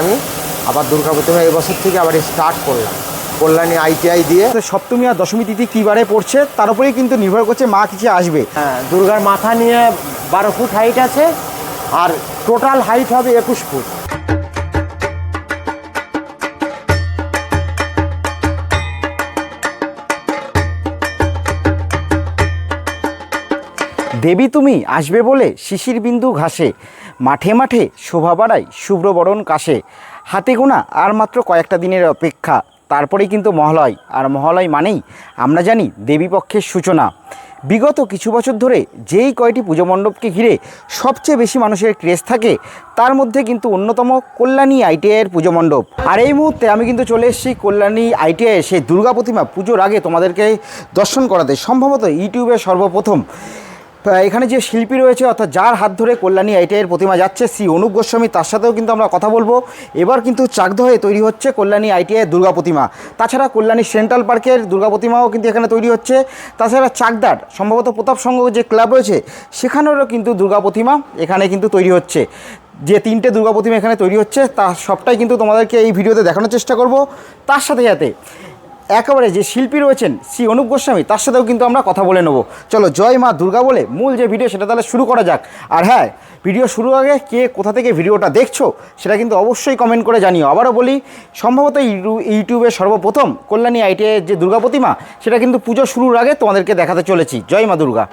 আমি আবার দুর্গা প্রতিমা এবছর থেকে আবার স্টার্ট করলাম। কল্যাণী আইটিআই দিয়ে। সপ্তমী আর দশমী তিথি কী বারে পড়ছে তার উপরেই কিন্তু নির্ভর করছে মা কিছু আসবে। হ্যাঁ দুর্গার মাথা নিয়ে বারো ফুট হাইট আছে আর টোটাল হাইট হবে একুশ ফুট। দেবী তুমি আসবে বলে শিশির বিন্দু ঘাসে। মাঠে মাঠে শোভা বাড়ায় শুভ্রবরণ কাশে। হাতে গোনা আর মাত্র কয়েকটা দিনের অপেক্ষা, তারপরেই কিন্তু মহালয়। আর মহালয় মানেই আমরা জানি দেবী পক্ষের সূচনা। বিগত কিছু বছর ধরে যেই কয়টি পুজো মণ্ডপকে ঘিরে সবচেয়ে বেশি মানুষের ক্রেজ থাকে, তার মধ্যে কিন্তু অন্যতম কল্যাণী আইটিআইয়ের পুজো মণ্ডপ। আর এই মুহূর্তে আমি কিন্তু চলে এসেছি কল্যাণী আইটিআই সেই দুর্গা প্রতিমা পুজোর আগে তোমাদেরকে দর্শন করাতে। সম্ভবত ইউটিউবে সর্বপ্রথম। এখানে যে শিল্পী রয়েছে, অর্থাৎ যার হাত ধরে কল্যাণী আইটিআইয়ের প্রতিমা যাচ্ছে শ্রী অনুপ গোস্বামী, তার সাথেও কিন্তু আমরা কথা বলব। এবার কিন্তু চাকদ হয়ে তৈরি হচ্ছে কল্যাণী আইটিআইয়ের দুর্গা প্রতিমা। তাছাড়া কল্যাণী সেন্ট্রাল পার্কের দুর্গা প্রতিমাও কিন্তু এখানে তৈরি হচ্ছে। তাছাড়া চাকদার, সম্ভবত প্রতাপ সংঘ যে ক্লাব রয়েছে, সেখানেরও কিন্তু দুর্গা প্রতিমা এখানে কিন্তু তৈরি হচ্ছে। যে তিনটে দুর্গা প্রতিমা এখানে তৈরি হচ্ছে, তা সবটাই কিন্তু তোমাদেরকে এই ভিডিওতে দেখানোর চেষ্টা করব। তার সাথে সাথে একেবারে যে শিল্পী রয়েছেন শ্রী অনুপ গোস্বামী, তার সাথেও কিন্তু আমরা কথা বলে নেব। চলো, জয় মা দুর্গা বলে মূল যে ভিডিও, সেটা তাহলে শুরু করা যাক। আর হ্যাঁ ভিডিও শুরু আগে কে কোথা থেকে ভিডিওটা দেখছ, সেটা কিন্তু অবশ্যই কমেন্ট করে জানিও। আবারও বলি, সম্ভবত ইউটিউ- ইউটিউবে সর্বপ্রথম কল্যাণী আইটিআইয়ের যে দুর্গা প্রতিমা, সেটা কিন্তু পুজো শুরুর আগে তোমাদেরকে দেখাতে চলেছি। জয় মা দুর্গা।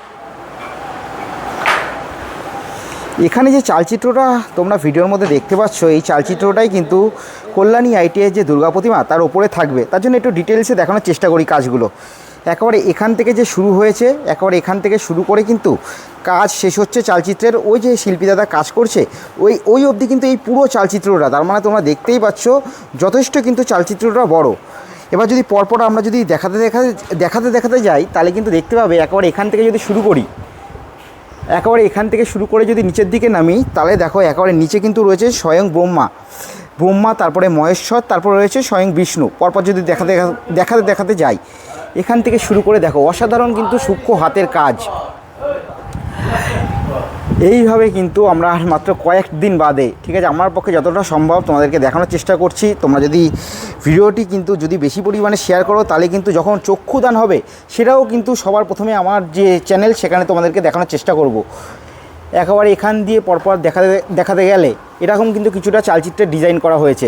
এখানে যে চালচিত্রটা তোমরা ভিডিওর মধ্যে দেখতে পাচ্ছ, এই চালচিত্রটাই কিন্তু কল্যাণী আইটিআই যে দুর্গা প্রতিমা তার ওপরে থাকবে, তার জন্য একটু ডিটেলসে দেখানোর চেষ্টা করি কাজগুলো। একেবারে এখান থেকে যে শুরু হয়েছে, একেবারে এখান থেকে শুরু করে কিন্তু কাজ শেষ হচ্ছে চালচিত্রের। ওই যে শিল্পী দাদা কাজ করছে, ওই ওই অবধি কিন্তু এই পুরো চালচিত্রটা, তার মানে তোমরা দেখতেই পাচ্ছ যথেষ্ট কিন্তু চালচিত্রটা বড়। এবার যদি পরপর আমরা যদি দেখাতে দেখাতে দেখাতে দেখাতে যাই, তাহলে কিন্তু দেখতে পাবে একেবারে এখান থেকে যদি শুরু করি, একেবারে এখান থেকে শুরু করে যদি নিচের দিকে নামি, তাহলে দেখো একেবারে নিচে কিন্তু রয়েছে স্বয়ং ব্রহ্মা। ব্রহ্মা, তারপরে মহেশ্বর, তারপরে রয়েছে স্বয়ং বিষ্ণু। পরপর যদি দেখা- দেখাতে দেখাতে যাই, এখান থেকে শুরু করে দেখো, অসাধারণ কিন্তু সূক্ষ্ম হাতের কাজ। এইভাবে কিন্তু আমরা আর মাত্র কয়েকদিন বাদে, ঠিক আছে, আমার পক্ষে যতটা সম্ভব তোমাদেরকে দেখানোর চেষ্টা করছি। তোমরা যদি ভিডিওটি কিন্তু যদি বেশি পরিমাণে শেয়ার করো, তাহলে কিন্তু যখন চক্ষুদান হবে, সেটাও কিন্তু সবার প্রথমে আমার যে চ্যানেল সেখানে তোমাদেরকে দেখানোর চেষ্টা করব। একেবারে এখান দিয়ে পরপর দেখাতে দেখাতে গেলে এরকম কিন্তু কিছুটা চালচিত্রের ডিজাইন করা হয়েছে।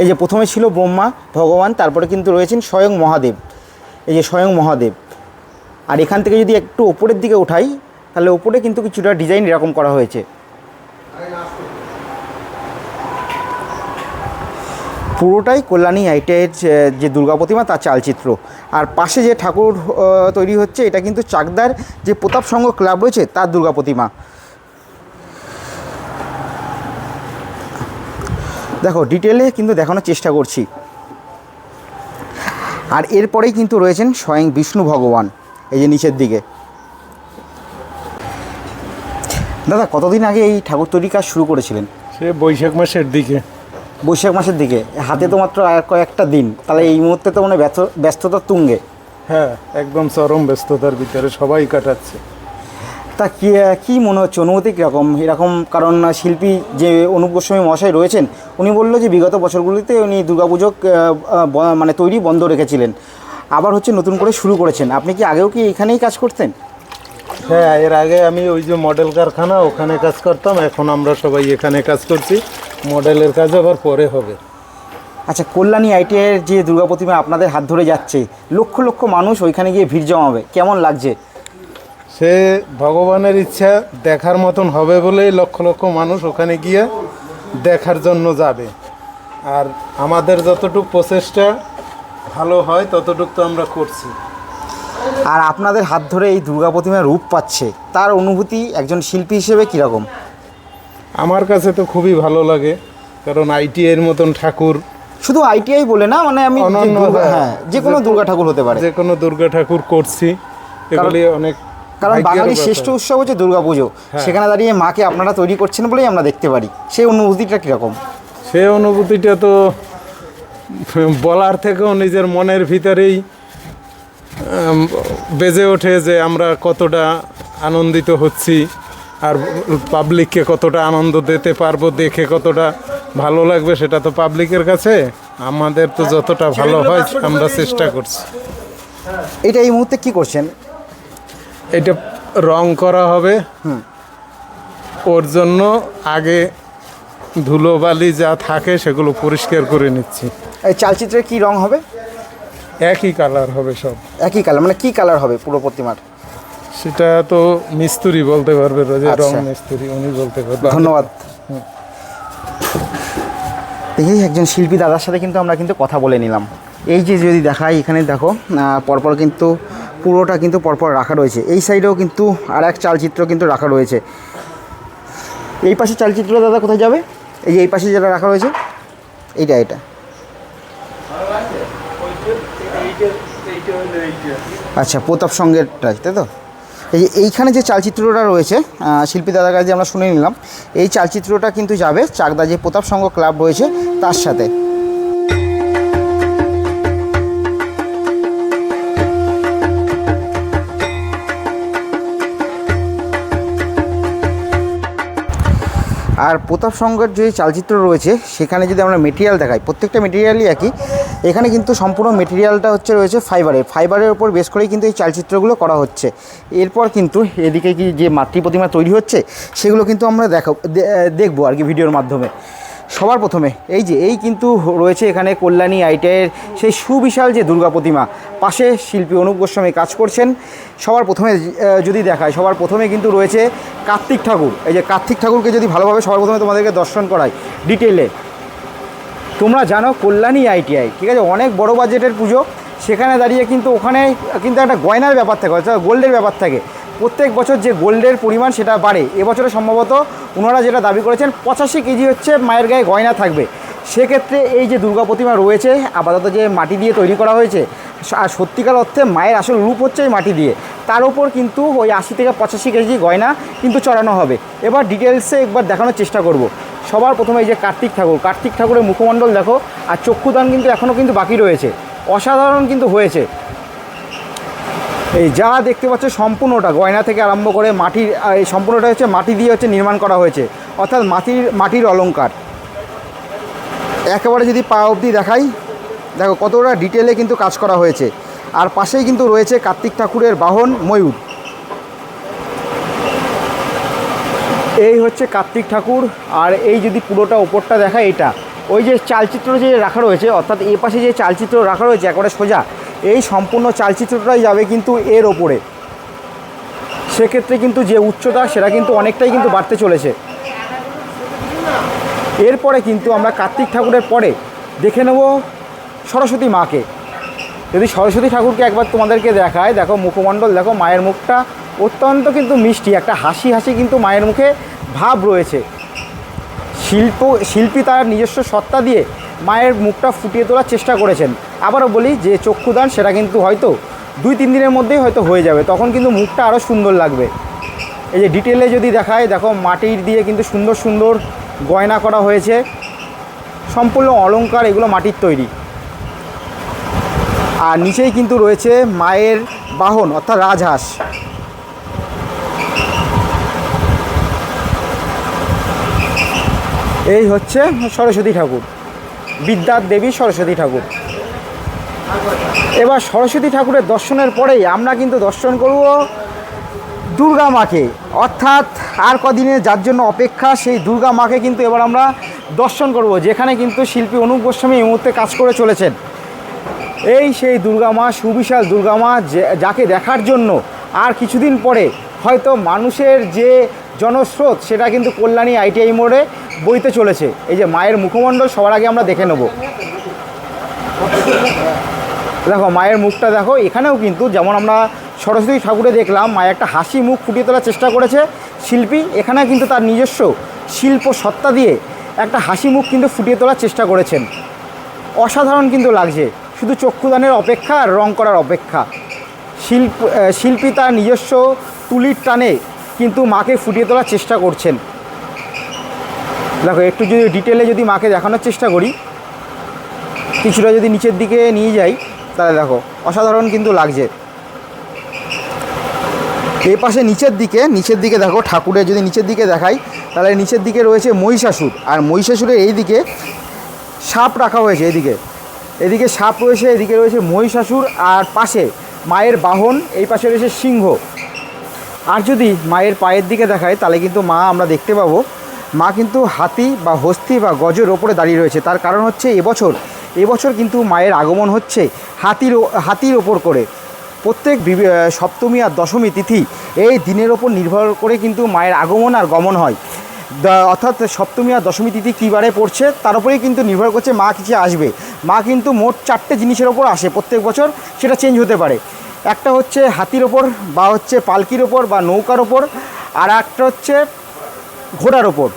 এই যে প্রথমে ছিল ব্রহ্মা, ভগবান, তারপরে কিন্তু রয়েছেন স্বয়ং মহাদেব। এই যে স্বয়ং মহাদেব। আর এখান থেকে যদি একটু ওপরের দিকে উঠাই, তাহলে ওপরে কিন্তু কিছুটা ডিজাইন এরকম করা হয়েছে। পুরোটাই কল্যাণী আইটের যে দুর্গা প্রতিমা, তার চালচিত্র। আর পাশে যে ঠাকুর তৈরি হচ্ছে, এটা কিন্তু চাকদার যে প্রতাপ সংঘ ক্লাব রয়েছে, তার দুর্গা প্রতিমা। দেখো, ডিটেলে কিন্তু দেখানোর চেষ্টা করছি। আর এরপরেই কিন্তু রয়েছেন স্বয়ং বিষ্ণু ভগবান, এই যে নিচের দিকে। দাদা, কতদিন আগে এই ঠাকুর তৈরির কাজ শুরু করেছিলেন? সে বৈশাখ মাসের দিকে। বৈশাখ মাসের দিকে। হাতে তো মাত্র আর কয়েকটা দিন। তাহলে এই মুহূর্তে তো মানে ব্যস্ত ব্যস্ততার তুঙ্গে। হ্যাঁ একদম চরম ব্যস্ততার ভিতরে সবাই কাটাচ্ছে। তা কি কী মনে হচ্ছে? অনুভূতি কীরকম? এরকম কারণ শিল্পী যে অনুপ গোস্বামী মহাশয় রয়েছেন উনি বলল যে বিগত বছরগুলিতে উনি দুর্গাপুজো মানে তৈরি বন্ধ রেখেছিলেন। আবার হচ্ছে নতুন করে শুরু করেছেন। আপনি কি আগেও কি এখানেই কাজ করতেন? হ্যাঁ এর আগে আমি ওই যে মডেল কারখানা ওখানে কাজ করতাম। এখন আমরা সবাই এখানে কাজ করছি। মডেলের কাজ আবার পরে হবে। আচ্ছা কল্যাণী আইটিআইয়ের যে দুর্গা প্রতিমা আপনাদের হাত ধরে যাচ্ছে লক্ষ লক্ষ মানুষ ওইখানে গিয়ে ভিড় জমাবে কেমন লাগছে? সে ভগবানের ইচ্ছা দেখার মতন হবে বলেই লক্ষ লক্ষ মানুষ ওখানে গিয়ে দেখার জন্য যাবে। আর আমাদের যতটুকু প্রচেষ্টা ভালো হয় ততটুক তো আমরা করছি। আর আপনাদের হাত ধরে এই দুর্গা প্রতিমা রূপ পাচ্ছে তার অনুভূতি একজন শিল্পী হিসেবে কীরকম? আমার কাছে তো খুবই ভালো লাগে কারণ আইটি এর মতন ঠাকুর শুধু আইটিআই বলে না মানে আমি হ্যাঁ, হ্যাঁ যে কোনো দুর্গা ঠাকুর হতে পারে। যে কোনো দুর্গা ঠাকুর করছি এগুলি অনেক কারণ বাঙালির শ্রেষ্ঠ উৎসব হচ্ছে দুর্গা পুজো সেখানে দাঁড়িয়ে মাকে আপনারা তৈরি করছেন বলেই আমরা দেখতে পারি। সেই অনুভূতিটা কীরকম? সে অনুভূতিটা তো বলার থেকেও নিজের মনের ভিতরেই বেজে ওঠে যে আমরা কতটা আনন্দিত হচ্ছি। আর পাবলিককে কতটা আনন্দ দিতে পারব দেখে কতটা ভালো লাগবে সেটা তো পাবলিকের কাছে। আমাদের তো যতটা ভালো হয় আমরা চেষ্টা করছি। এটা এই মুহূর্তে কি করছেন? এটা রং করা হবে। ওর জন্য আগে ধুলোবালি যা থাকে সেগুলো পরিষ্কার করে নিচ্ছি। এই চালচিত্রের কি রং হবে? একই কালার হবে সব। একই কালার মানে কি কালার হবে পুরো প্রতিমার? সেটা তো মিস্ত্রি বলতে পারবে রোজে রং আচ্ছা। মিস্ত্রি উনি বলতে পারবে। ধন্যবাদ। দেখি একজন শিল্পী দাদার সাথে কিন্তু আমরা কিন্তু কথা বলে নিলাম। এই যে যদি দেখাই এখানে দেখো পরপর কিন্তু পুরোটা কিন্তু পরপর রাখা রয়েছে। এই সাইডেও কিন্তু আর এক চালচিত্র কিন্তু রাখা রয়েছে। এই পাশে চালচিত্র দাদা কোথায় যাবে? এই যে এই পাশে যেটা রাখা রয়েছে এইটা এটা আচ্ছা প্রতাপ সঙ্গের তাই তো? এই এইখানে যে চালচিত্রটা রয়েছে শিল্পী দাদার কাছে আমরা শুনে নিলাম, এই চালচিত্রটা কিন্তু যাবে চাকদা যে প্রতাপ সংঘ ক্লাব রয়েছে তার সাথে। আর প্রতাপ সংঘের যে চালচিত্র রয়েছে, সেখানে যদি আমরা মেটেরিয়াল দেখাই, প্রত্যেকটা মেটেরিয়ালই একই। এখানে কিন্তু সম্পূর্ণ মেটেরিয়ালটা হচ্ছে রয়েছে ফাইবারের ফাইবারের ওপর বেশ করেই কিন্তু এই চালচিত্রগুলো করা হচ্ছে। এরপর কিন্তু এদিকে কি যে মাতৃ প্রতিমা তৈরি হচ্ছে, সেগুলো কিন্তু আমরা দেখা দেখব আর কি ভিডিওর মাধ্যমে। সবার প্রথমে। এই যে, এই কিন্তু রয়েছে এখানে কল্যাণী আইটের সেই সুবিশাল যে দুর্গা প্রতিমা। পাশে শিল্পী অনুপ গোস্বামী কাজ করছেন। সবার প্রথমে যদি দেখায়, সবার প্রথমে কিন্তু রয়েছে কার্তিক ঠাকুর। এই যে কার্তিক ঠাকুরকে যদি ভালোভাবে সবার প্রথমে তোমাদেরকে দর্শন করায় ডিটেলে তোমরা জানো কল্যাণী আইটিআই ঠিক আছে? অনেক বড় বাজেটের পুজো। সেখানে দাঁড়িয়ে কিন্তু ওখানে কিন্তু একটা গয়নার ব্যাপার থাকে, অর্থাৎ গোল্ডের ব্যাপার থাকে। প্রত্যেক বছর যে গোল্ডের পরিমাণ সেটা বাড়ে। এবছরে সম্ভবত ওনারা যেটা দাবি করেছেন, পঁচাশি কেজি হচ্ছে মায়ের গায়ে গয়না থাকবে। সেক্ষেত্রে এই যে দুর্গা প্রতিমা রয়েছে, আপাতত যে মাটি দিয়ে তৈরি করা হয়েছে, আর সত্যিকার অর্থে মায়ের আসল রূপ হচ্ছে এই মাটি দিয়ে। তার উপর কিন্তু ওই আশি থেকে পঁচাশি কেজি গয়না কিন্তু চড়ানো হবে। এবার ডিটেলসে একবার দেখানোর চেষ্টা করব। সবার প্রথমে এই যে কার্তিক ঠাকুর। কার্তিক ঠাকুরের মুখমণ্ডল দেখো, আর চক্ষুদান কিন্তু এখনও কিন্তু বাকি রয়েছে। অসাধারণ কিন্তু হয়েছে। এই যা দেখতে পাচ্ছ সম্পূর্ণটা, গয়না থেকে আরম্ভ করে মাটির এই সম্পূর্ণটা হচ্ছে মাটি দিয়ে হচ্ছে নির্মাণ করা হয়েছে। অর্থাৎ মাটির মাটির অলংকার। একেবারে যদি পা অবধি দেখাই, দেখো কতটা ডিটেলে কিন্তু কাজ করা হয়েছে। আর পাশেই কিন্তু রয়েছে কার্তিক ঠাকুরের বাহন ময়ূর। এই হচ্ছে কার্তিক ঠাকুর, আর এই যদি পুরোটা ওপরটা দেখা এটা ওই যে চালচিত্র যে রাখা রয়েছে, অর্থাৎ এ পাশে যে চালচিত্র রাখা রয়েছে, একবারে সোজা, এই সম্পূর্ণ চালচিত্রটাই যাবে কিন্তু এর ওপরে। সেক্ষেত্রে কিন্তু যে উচ্চতা, সেটা কিন্তু অনেকটাই কিন্তু বাড়তে চলেছে। এরপরে কিন্তু আমরা কার্তিক ঠাকুরের পরে দেখে নেব সরস্বতী মাকে। যদি সরস্বতী ঠাকুরকে একবার তোমাদেরকে দেখায়, দেখো মুখমণ্ডল, দেখো মায়ের মুখটা অত্যন্ত কিন্তু মিষ্টি, একটা হাসি হাসি কিন্তু মায়ের মুখে ভাব রয়েছে। শিল্প, শিল্পী তার নিজস্ব সত্তা দিয়ে মায়ের মুখটা ফুটিয়ে তোলার চেষ্টা করেছেন। আবারও বলি যে চক্ষুদান সেটা কিন্তু হয়তো দুই তিন দিনের মধ্যেই হয়তো হয়ে যাবে, তখন কিন্তু মুখটা আরও সুন্দর লাগবে। এই যে ডিটেলে যদি দেখায়, দেখো মাটির দিয়ে কিন্তু সুন্দর সুন্দর গয়না করা হয়েছে। সম্পূর্ণ অলংকার এগুলো মাটির তৈরি। আর নিচেই কিন্তু রয়েছে মায়ের বাহন, অর্থাৎ রাজহাঁস। এই হচ্ছে সরস্বতী ঠাকুর। বিদ্যার দেবী সরস্বতী ঠাকুর। এবার সরস্বতী ঠাকুরের দর্শনের পরেই আমরা কিন্তু দর্শন করব দুর্গা মাকে। অর্থাৎ আর কদিনে যার জন্য অপেক্ষা, সেই দুর্গা মাকে কিন্তু এবার আমরা দর্শন করব, যেখানে কিন্তু শিল্পী অনুপ গোস্বামী এই মুহূর্তে কাজ করে চলেছেন। এই সেই দুর্গা মা, সুবিশাল দুর্গা মা যাকে দেখার জন্য আর কিছুদিন পরে হয়তো মানুষের যে জনস্রোত, সেটা কিন্তু কল্যাণী আইটিআই মোড়ে বইতে চলেছে। এই যে মায়ের মুখমণ্ডল, সবার আগে আমরা দেখে নেব। দেখো, মায়ের মুখটা দেখো, এখানেও কিন্তু যেমন আমরা সরস্বতী ঠাকুরে দেখলাম, মায়ের একটা হাসি মুখ ফুটিয়ে তোলার চেষ্টা করেছে শিল্পী এখানে কিন্তু তার নিজস্ব শিল্প সত্তা দিয়ে একটা হাসি মুখ কিন্তু ফুটিয়ে তোলার চেষ্টা করেছেন। অসাধারণ কিন্তু লাগছে, শুধু চক্ষুদানের অপেক্ষা আর রং করার অপেক্ষা। শিল্প শিল্পী তার নিজস্ব তুলির টানে কিন্তু মাকে ফুটিয়ে তোলার চেষ্টা করছেন। দেখো, একটু যদি ডিটেলে যদি মাকে দেখানোর চেষ্টা করি, কিছুটা যদি নিচের দিকে নিয়ে যাই, তাহলে দেখো, অসাধারণ কিন্তু লাগছে। এই পাশে নিচের দিকে নিচের দিকে দেখো, ঠাকুরের যদি নিচের দিকে দেখাই, তাহলে নিচের দিকে রয়েছে মহিষাসুর। আর মহিষাসুরের এই দিকে সাপ রাখা হয়েছে এদিকে এদিকে সাপ রয়েছে, এদিকে রয়েছে মহিষাসুর, আর পাশে মায়ের বাহন, এই পাশে রয়েছে সিংহ। আর যদি মায়ের পায়ের দিকে দেখায়, তাহলে কিন্তু মা আমরা দেখতে পাবো। মা কিন্তু হাতি বা হস্তি বা গজের ওপরে দাঁড়িয়ে রয়েছে। তার কারণ হচ্ছে এবছর এবছর কিন্তু মায়ের আগমন হচ্ছে হাতির হাতির ওপর করে। প্রত্যেক সপ্তমী আর দশমী তিথি এই দিনের ওপর নির্ভর করে কিন্তু মায়ের আগমন আর গমন হয়। অর্থাৎ সপ্তমী আর দশমী তিথি কী বারে পড়ছে, তার উপরেই কিন্তু নির্ভর করছে মা কিছু আসবে। মা কিন্তু মোট চারটে জিনিসের ওপর আসে প্রত্যেক বছর, সেটা চেঞ্জ হতে পারে। একটা হচ্ছে হাতির ওপর, বা হচ্ছে পালকির ওপর, বা নৌকার ওপর, আর একটা হচ্ছে ঘোড়ার ওপর।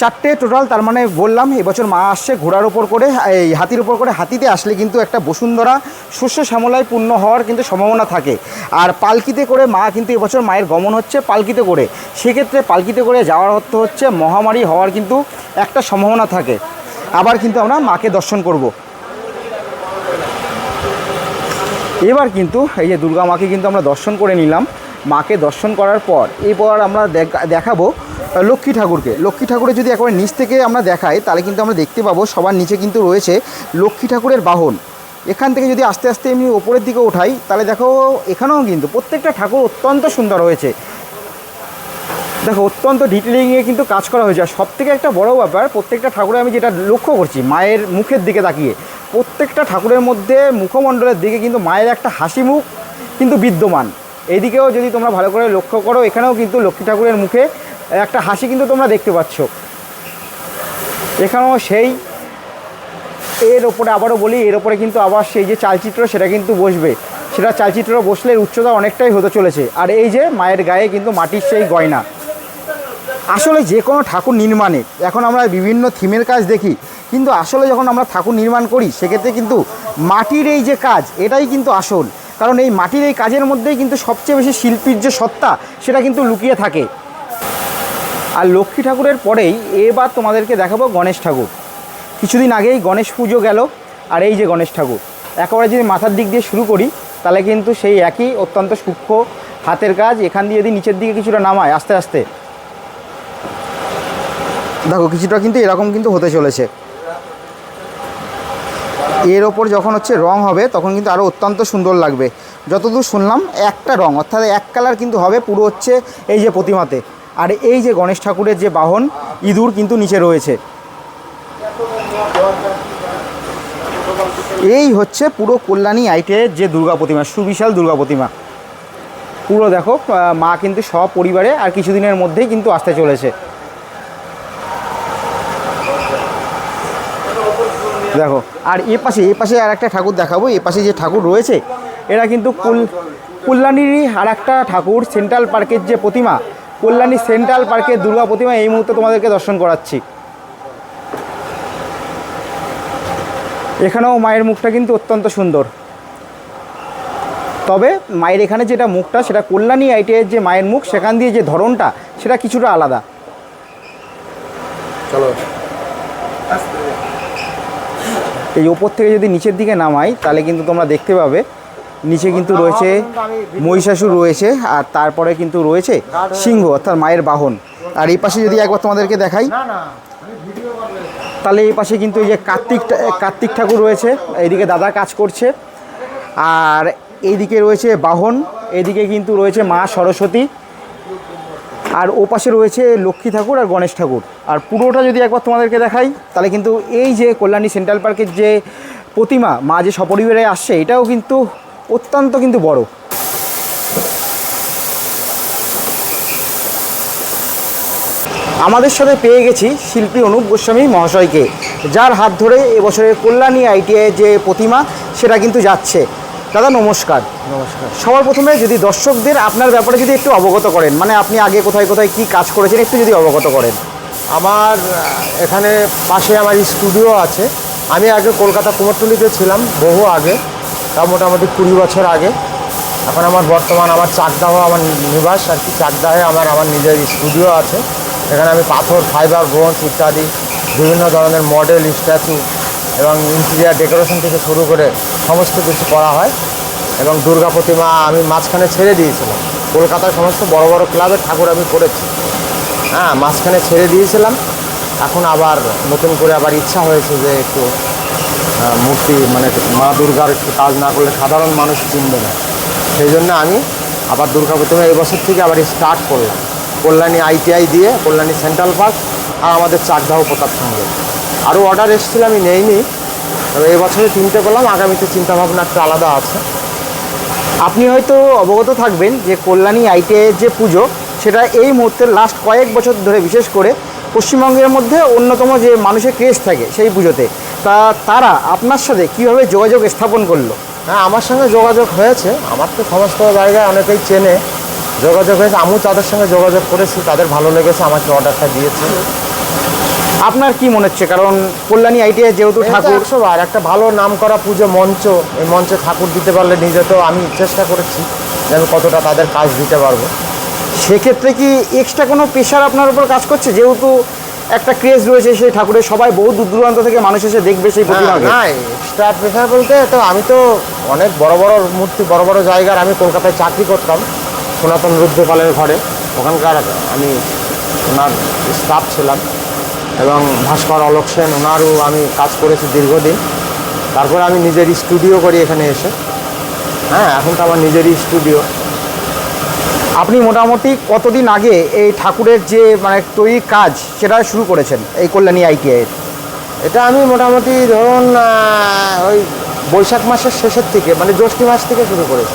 চারটে টোটাল তার মানে বললাম, এবছর মা আসছে ঘোড়ার ওপর করে, এই হাতির ওপর করে। হাতিতে আসলে কিন্তু একটা বসুন্ধরা শস্য শ্যামলায় পূর্ণ হওয়ার কিন্তু সম্ভাবনা থাকে। আর পালকিতে করে মা কিন্তু এবছর মায়ের গমন হচ্ছে পালকিতে করে। সেক্ষেত্রে পালকিতে করে যাওয়ার অর্থ হচ্ছে মহামারী হওয়ার কিন্তু একটা সম্ভাবনা থাকে। আবার কিন্তু আমরা মাকে দর্শন করব। এবার কিন্তু এই যে দুর্গা মাকে কিন্তু আমরা দর্শন করে নিলাম। মাকে দর্শন করার পর এরপর আমরা দেখা- দেখাবো লক্ষ্মী ঠাকুরকে। লক্ষ্মী ঠাকুরের যদি একবার নিচ থেকে আমরা দেখাই, তাহলে কিন্তু আমরা দেখতে পাবো সবার নিচে কিন্তু রয়েছে লক্ষ্মী ঠাকুরের বাহন। এখান থেকে যদি আস্তে আস্তে এমনি ওপরের দিকে ওঠাই তাহলে দেখো এখানেও কিন্তু প্রত্যেকটা ঠাকুর অত্যন্ত সুন্দর হয়েছে। দেখো, অত্যন্ত ডিটেলিংয়ে কিন্তু কাজ করা হয়েছে। আর সব থেকে একটা বড় ব্যাপার, প্রত্যেকটা ঠাকুরে আমি যেটা লক্ষ্য করছি, মায়ের মুখের দিকে তাকিয়ে, প্রত্যেকটা ঠাকুরের মধ্যে মুখমণ্ডলের দিকে কিন্তু মায়ের একটা হাসি মুখ কিন্তু বিদ্যমান। এইদিকেও যদি তোমরা ভালো করে লক্ষ্য করো, এখানেও কিন্তু লক্ষ্মী ঠাকুরের মুখে একটা হাসি কিন্তু তোমরা দেখতে পাচ্ছ। এখানেও সেই, এর ওপরে আবারও বলি, এর ওপরে কিন্তু আবার সেই যে চালচিত্র, সেটা কিন্তু বসবে। সেটা চালচিত্র বসলে উচ্চতা অনেকটাই হতে চলেছে। আর এই যে মায়ের গায়ে কিন্তু মাটির সেই গয়না। আসলে যে কোনো ঠাকুর নির্মাণে, এখন আমরা বিভিন্ন থিমের কাজ দেখি, কিন্তু আসলে যখন আমরা ঠাকুর নির্মাণ করি, সেক্ষেত্রে কিন্তু মাটির এই যে কাজ, এটাই কিন্তু আসল। কারণ এই মাটির এই কাজের মধ্যেই কিন্তু সবচেয়ে বেশি শিল্পীর যে সত্তা, সেটা কিন্তু লুকিয়ে থাকে। আর লক্ষ্মী ঠাকুরের পরেই এবার তোমাদেরকে দেখাবো গণেশ ঠাকুর। কিছুদিন আগেই গণেশ পুজো গেল, আর এই যে গণেশ ঠাকুর। একেবারে যদি মাথার দিক দিয়ে শুরু করি, তাহলে কিন্তু সেই একই অত্যন্ত সূক্ষ্ম হাতের কাজ, এখান দিয়ে যদি নিচের দিকে কিছুটা নামায়, আস্তে আস্তে। দেখো, কিছুটা কিন্তু এরকম কিন্তু হতে চলেছে। এর ওপর যখন হচ্ছে রং হবে, তখন কিন্তু আরও অত্যন্ত সুন্দর লাগবে। যতদূর শুনলাম, একটা রং, অর্থাৎ এক কালার কিন্তু হবে পুরো হচ্ছে এই যে প্রতিমাতে। আর এই যে গণেশ ঠাকুরের যে বাহন, ইঁদুর কিন্তু নিচে রয়েছে। এই হচ্ছে পুরো কল্যাণী আইটের যে দুর্গা প্রতিমা, সুবিশাল দুর্গা প্রতিমা। পুরো দেখো মা কিন্তু সপরিবারে আর কিছুদিনের মধ্যেই কিন্তু আসতে চলেছে। দেখো আর এ পাশে এ পাশে আর একটা ঠাকুর দেখাবো এ পাশে যে ঠাকুর রয়েছে এরা কিন্তু কুল কল্যাণীরই আর একটা ঠাকুর সেন্ট্রাল পার্কের যে প্রতিমা কল্যাণী সেন্ট্রাল পার্কের দুর্গা প্রতিমা এই মুহূর্তে তোমাদেরকে দর্শন করাচ্ছি। এখানেও মায়ের মুখটা কিন্তু অত্যন্ত সুন্দর। তবে মায়ের এখানে যেটা মুখটা সেটা কল্যাণী আইটের যে মায়ের মুখ সেখান দিয়ে যে ধরনটা সেটা কিছুটা আলাদা। চলো। এই ওপর থেকে যদি নিচের দিকে নামাই, তাহলে কিন্তু তোমরা দেখতে পাবে, নিচে কিন্তু রয়েছে মহিষাসুর রয়েছে, আর তারপরে কিন্তু রয়েছে সিংহ, অর্থাৎ মায়ের বাহন। আর এই পাশে যদি একবার তোমাদেরকে দেখাই, তাহলে এই পাশে কিন্তু এই যে কার্তিক কার্তিক ঠাকুর রয়েছে, এইদিকে দাদা কাজ করছে। আর এইদিকে রয়েছে বাহন এদিকে কিন্তু রয়েছে মা সরস্বতী। আর ও পাশে রয়েছে লক্ষ্মী ঠাকুর আর গণেশ ঠাকুর। আর পুরোটা যদি একবার তোমাদেরকে দেখাই, তাহলে কিন্তু এই যে কল্যাণী সেন্ট্রাল পার্কের যে প্রতিমা, মা যে সপরিবারে আসছে, এটাও কিন্তু অত্যন্ত কিন্তু বড়। আমাদের সাথে পেয়ে গেছি শিল্পী অনুপ গোস্বামী মহাশয়কে, যার হাত ধরে এবছরের কল্যাণী আইটিআই যে প্রতিমা, সেটা কিন্তু যাচ্ছে। দাদা নমস্কার। নমস্কার। সবার প্রথমে যদি দর্শকদের আপনার ব্যাপারে যদি একটু অবগত করেন মানে আপনি আগে কোথায় কোথায় কি কাজ করেছেন একটু যদি অবগত করেন। আমার এখানে পাশে আমার স্টুডিও আছে। আমি আগে কলকাতা কুমোরটুলিতে ছিলাম বহু আগে তা মোটামুটি কুড়ি বছর আগে। এখন আমার বর্তমান আমার চাকদাহ আমার নিবাস আর কি চাকদাহে আমার আমার নিজের স্টুডিও আছে। এখানে আমি পাথর ফাইবার ব্রোঞ্জ ইত্যাদি বিভিন্ন ধরনের মডেল স্ট্যাচু এবং ইন্টেরিয়ার ডেকোরেশন থেকে শুরু করে সমস্ত কিছু করা হয় এবং দুর্গা প্রতিমা আমি মাঝখানে ছেড়ে দিয়েছিলাম। কলকাতার সমস্ত বড় বড় ক্লাবের ঠাকুর আমি করেছি। হ্যাঁ মাঝখানে ছেড়ে দিয়েছিলাম। এখন আবার নতুন করে আবার ইচ্ছা হয়েছে যে একটু মূর্তি মানে মা দুর্গার একটু কাজ না করলে সাধারণ মানুষ চিনবে না। সেই জন্য আমি আবার দুর্গা প্রতিমা এই বছর থেকে আবার স্টার্ট করলাম। কল্যাণী আইটিআই দিয়ে কল্যাণী সেন্ট্রাল পার্ক আর আমাদের চাকদাহ প্রতাপ সঙ্গে আরও অর্ডার এসেছিল, আমি নেইনি। তবে এই বছরে তিনটে করলাম আগামীতে চিন্তাভাবনা একটু আলাদা আছে। আপনি হয়তো অবগত থাকবেন যে কল্যাণী আইটিআইয়ের যে পুজো, সেটা এই মুহূর্তে লাস্ট কয়েক বছর ধরে বিশেষ করে পশ্চিমবঙ্গের মধ্যে অন্যতম যে মানুষের ক্রেজ থাকে সেই পুজোতে। তা তারা আপনার সাথে কীভাবে যোগাযোগ স্থাপন করল? হ্যাঁ আমার সঙ্গে যোগাযোগ হয়েছে। আমার তো সমস্ত জায়গায় অনেকেই চেনে। যোগাযোগ হয়েছে, আমিও তাদের সঙ্গে যোগাযোগ করেছি। তাদের ভালো লেগেছে, আমাকে অর্ডারটা দিয়েছে। আপনার কি মনে হচ্ছে? কারণ কল্যাণী আইটিআই যেহেতু ঠাকুর একশো একটা ভালো নাম করা পুজো মঞ্চ এই মঞ্চে ঠাকুর দিতে পারলে নিজে তো আমি চেষ্টা করেছি যে আমি কতটা তাদের কাজ দিতে পারব। সেক্ষেত্রে কি এক্সট্রা কোনো প্রেশার আপনার উপর কাজ করছে? যেহেতু একটা ক্রেজ রয়েছে সেই ঠাকুরের সবাই বহু দূর দূরান্ত থেকে মানুষ এসে দেখবে সেই প্রতিমাকে। না এক্সট্রা প্রেশার বলতে তো আমি তো অনেক বড় বড় মূর্তি বড় বড় জায়গার আমি কলকাতায় চাকরি করতাম সনাতন রুদ্রপালের ঘরে। ওখানকার আমি ওনার স্টাফ ছিলাম। এবং ভাস্কর অলোক সেন ওনারও আমি কাজ করেছি দীর্ঘদিন। তারপরে আমি নিজের স্টুডিও করি এখানে এসে। হ্যাঁ এখন তো আমার নিজেরই স্টুডিও আপনি মোটামুটি কতদিন আগে এই ঠাকুরের যে মানে তৈরি কাজ সেটা শুরু করেছেন এই কল্যাণী আইটিআই এটা আমি মোটামুটি ধরুন ওই বৈশাখ মাসের শেষের থেকে মানে জ্যৈষ্ঠী মাস থেকে শুরু করেছি।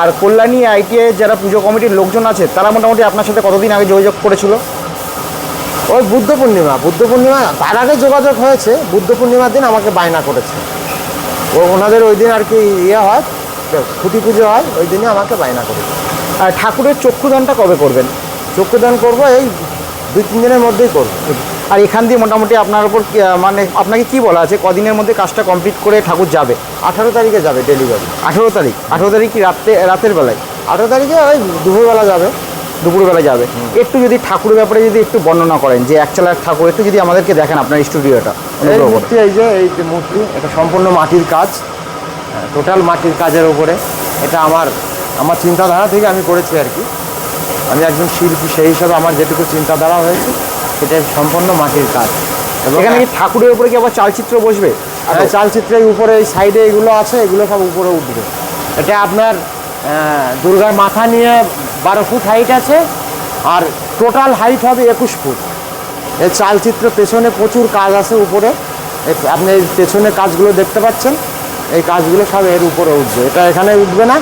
আর কল্যাণী আইটিআই যারা পুজো কমিটির লোকজন আছে তারা মোটামুটি আপনার সাথে কতদিন আগে যোগাযোগ করেছিল? ওই বুদ্ধ পূর্ণিমা বুদ্ধ পূর্ণিমা তার আগে যোগাযোগ হয়েছে বুদ্ধ পূর্ণিমার দিন আমাকে বায়না করেছে। ও ওনাদের ওই দিন আর কি ইয়ে হয় খুঁটি পুজো হয় ওই দিনে আমাকে বায়না করেছে। আর ঠাকুরের চক্ষুদানটা কবে করবেন? চক্ষুদান করব এই দুই তিন দিনের মধ্যেই করব। আর এখান দিয়ে মোটামুটি আপনার উপর মানে আপনাকে কি বলা আছে? কদিনের মধ্যে কাজটা কমপ্লিট করে ঠাকুর যাবে? আঠারো তারিখে যাবে ডেলিভারি আঠেরো তারিখ? আঠেরো তারিখ কি রাতে রাতের বেলায়? আঠেরো তারিখে ওই দুপুরবেলা যাবে। দুপুরবেলা যাবে। একটু যদি ঠাকুরের ব্যাপারে যদি একটু বর্ণনা করেন যে একচালার ঠাকুর একটু যদি আমাদেরকে দেখেন আপনার স্টুডিওটা এই মূর্তি এই যে এই যে মূর্তি এটা সম্পূর্ণ মাটির কাজ টোটাল মাটির কাজের উপরে। এটা আমার আমার চিন্তাধারা থেকে আমি করেছি আর কি। আমি একজন শিল্পী সেই হিসাবে আমার যেটুকু চিন্তাধারা হয়েছে সেটা সম্পূর্ণ মাটির কাজ। এখানে কি ঠাকুরের উপরে কি আবার চালচিত্র বসবে? আর চালচিত্রের উপরে এই সাইডে এগুলো আছে এগুলো সব উপরে উঠবে। এটা আপনার দুর্গার মাথা নিয়ে বারো ফুট হাইট আছে আর টোটাল হাইট হবে একুশ ফুট। এই চালচিত্র পেছনে প্রচুর কাজ আছে উপরে। আপনি এই পেছনে কাজগুলো দেখতে পাচ্ছেন। এই কাজগুলো সব এর উপরে উঠবে। এটা এখানে উঠবে না।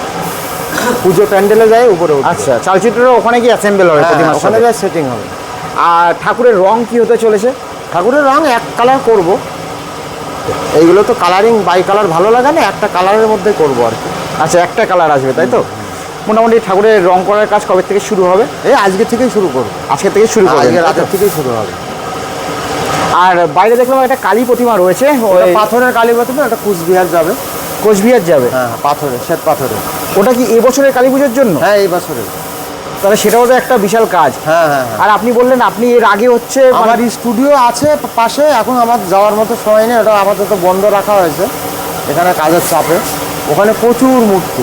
পুজো প্যান্ডেলে যায় উপরে উঠবে। আচ্ছা চালচিত্রটা ওখানে কি অ্যাসেম্বল হবে হ্যাঁ, ওখানে? যায় সেটিং হবে। আর ঠাকুরের রং কি হতে চলেছে? ঠাকুরের রং এক কালার করব। এইগুলো তো কালারিং বাই কালার ভালো লাগে না একটা কালারের মধ্যে করব আর কি। আচ্ছা একটা কালার আসবে তাই তো? মোটামুটি ঠাকুরের রং করার কাজ কবে থেকে শুরু হবে? এই আজকে থেকেই শুরু করব। আজকে থেকে শুরু করবেন আজকে রাতের থেকেই শুরু হবে। আর বাইরে দেখলাম একটা কালী প্রতিমা রয়েছে পাথরের কালী প্রতিমা একটা কুচবিহার যাবে। কোচবিহার যাবে? হ্যাঁ পাথরের শ্বেত পাথরে। ওটা কি এবছরের কালী পুজোর জন্য? হ্যাঁ এই বছরের। তাহলে সেটাও তো একটা বিশাল কাজ। হ্যাঁ হ্যাঁ হ্যাঁ। আর আপনি বললেন আপনি এর আগে হচ্ছে মানে- আমার স্টুডিও আছে পাশে এখন আমার যাওয়ার মতো সময় নেই ওটা আপাতত বন্ধ রাখা হয়েছে। এখানে কাজের চাপে। ওখানে প্রচুর মূর্তি।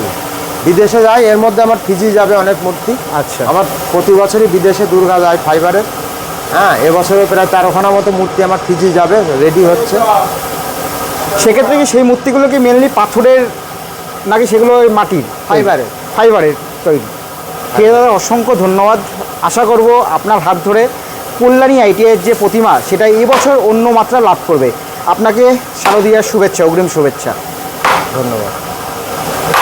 বিদেশে যায় এর মধ্যে আমার ফিজি যাবে অনেক মূর্তি। আচ্ছা। আমার প্রতি বছরই বিদেশে দুর্গা যায় ফাইবারের। হ্যাঁ এবছরে প্রায় তেরোখানা মতো মূর্তি আমার ফিজি যাবে রেডি হচ্ছে। সেক্ষেত্রে কি সেই মূর্তিগুলো কি মেনলি পাথরের নাকি সেগুলো ওই মাটির? ফাইবারের। ফাইবারের তৈরি। ঠিক দাদা অসংখ্য ধন্যবাদ। আশা করব আপনার হাত ধরে কল্যাণী আইটিআইয়ের যে প্রতিমা সেটা এবছর অন্য মাত্রা লাভ করবে। আপনাকে শারদীয়ার শুভেচ্ছা অগ্রিম শুভেচ্ছা। ধন্যবাদ।